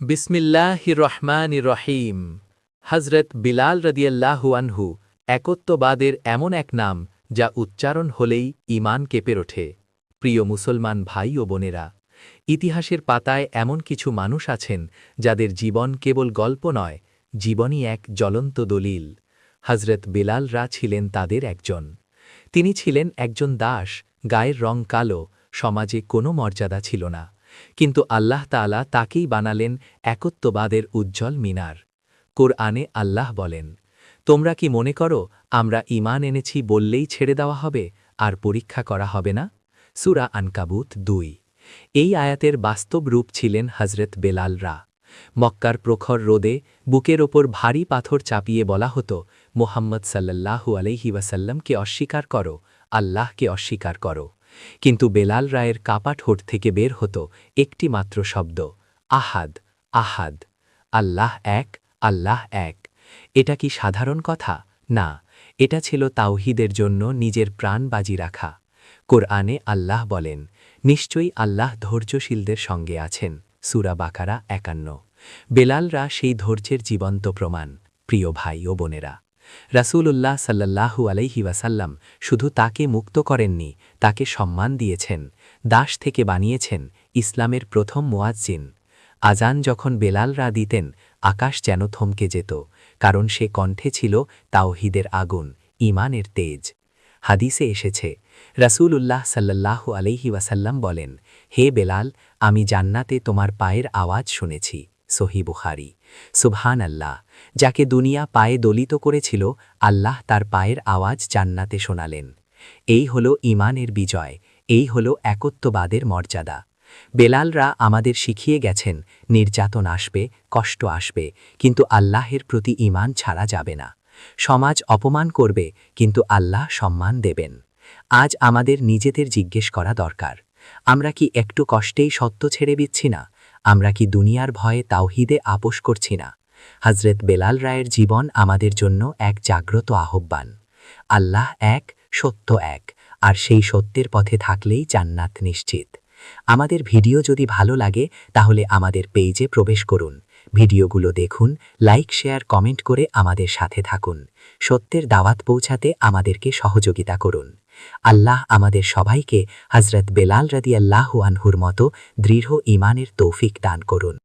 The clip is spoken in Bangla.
বিসমিল্লাহ রহমান রহিম। হজরত বিলাল রদিয়াল্লাহু আনহু একত্ববাদের এমন এক নাম যা উচ্চারণ হলেই ইমান কেঁপে ওঠে। প্রিয় মুসলমান ভাই ও বোনেরা, ইতিহাসের পাতায় এমন কিছু মানুষ আছেন যাদের জীবন কেবল গল্প নয়, জীবনই এক জ্বলন্ত দলিল। হজরত বেলালরা ছিলেন তাদের একজন। তিনি ছিলেন একজন দাস, গায়ের রং কালো, সমাজে কোনো মর্যাদা ছিল না। কিন্তু আল্লাহ তাআলা তাকেই বানালেন একত্ববাদের উজ্জ্বল মিনার। কোরআনে আল্লাহ বলেন, তোমরা কি মনে করো, আমরা ইমান এনেছি বললেই ছেড়ে দেওয়া হবে, আর পরীক্ষা করা হবে না? সুরা আনকাবুত দুই। এই আয়াতের বাস্তব রূপ ছিলেন হজরত বেলালরা মক্কার প্রখর রোদে বুকের ওপর ভারী পাথর চাপিয়ে বলা হতো, মোহাম্মদ সাল্লাল্লাহু আলহি ওয়াসাল্লামকে অস্বীকার করো, আল্লাহকে অস্বীকার করো। কিন্তু বেলাল রায়ের কাপাট হোট থেকে বের হতো একটি মাত্র শব্দ, আহাদ আহাদ, আল্লাহ এক আল্লাহ এক। এটা কি সাধারণ কথা? না, এটা ছিল তাওহিদের জন্য নিজের প্রাণ বাজি রাখা। কোরআনে আল্লাহ বলেন, নিশ্চয়ই আল্লাহ ধৈর্যশীলদের সঙ্গে আছেন, সুরা বাকারা একান্ন। বেলালরা সেই ধৈর্যের জীবন্ত প্রমাণ, প্রিয় ভাই ও বোনেরা। রাসূলুল্লাহ সাল্লাল্লাহু আলাইহি ওয়াসাল্লাম শুধু তাকে মুক্ত করেননি, তাকে সম্মান দিয়েছেন, দাস থেকে বানিয়েছেন ইসলামের প্রথম মোয়াজ্জিন। আজান যখন বেলালরা দিতেন, আকাশ যেন থমকে যেত, কারণ সে কণ্ঠে ছিল তাওহিদের আগুন ইমানের তেজ। হাদিসে এসেছে, রাসূলুল্লাহ সাল্লাল্লাহু আলাইহি ওয়াসাল্লাম বলেন, হে বেলাল, আমি জান্নাতে তোমার পায়ের আওয়াজ শুনেছি সহি বুখারি। সুবহান আল্লাহ যাকে দুনিয়া পায়ে দলিত করেছিল, আল্লাহ তার পায়ের আওয়াজ জান্নাতে শোনালেন। এই হল ইমানের বিজয়, এই হল একত্ববাদের মর্যাদা। বেলালরা আমাদের শিখিয়ে গেছেন, নির্যাতন আসবে, কষ্ট আসবে, কিন্তু আল্লাহের প্রতি ইমান ছাড়া যাবে না। সমাজ অপমান করবে, কিন্তু আল্লাহ সম্মান দেবেন। আজ আমাদের নিজেদের জিজ্ঞেস করা দরকার। আমরা কি একটু কষ্টেই সত্য ছেড়ে দিচ্ছি না? আমরা কি দুনিয়ার ভয়ে তাওহিদে আপোষ করছি না? হজরত বেলাল রায়ের জীবন আমাদের জন্য এক জাগ্রত আহ্বান। আল্লাহ এক, সত্য এক, আর সেই সত্যের পথে থাকলেই জান্নাত নিশ্চিত। আমাদের ভিডিও যদি ভালো লাগে, তাহলে আমাদের পেইজে প্রবেশ করুন। ভিডিওগুলো দেখুন, লাইক, শেয়ার, কমেন্ট করে আমাদের সাথে থাকুন। সত্যের দাওয়াত পৌঁছাতে আমাদেরকে সহযোগিতা করুন। আল্লাহ আমাদের সবাইকে হজরত বেলাল রাদি আল্লাহ আনহুর মতো দৃঢ় ইমানের তৌফিক দান করুন।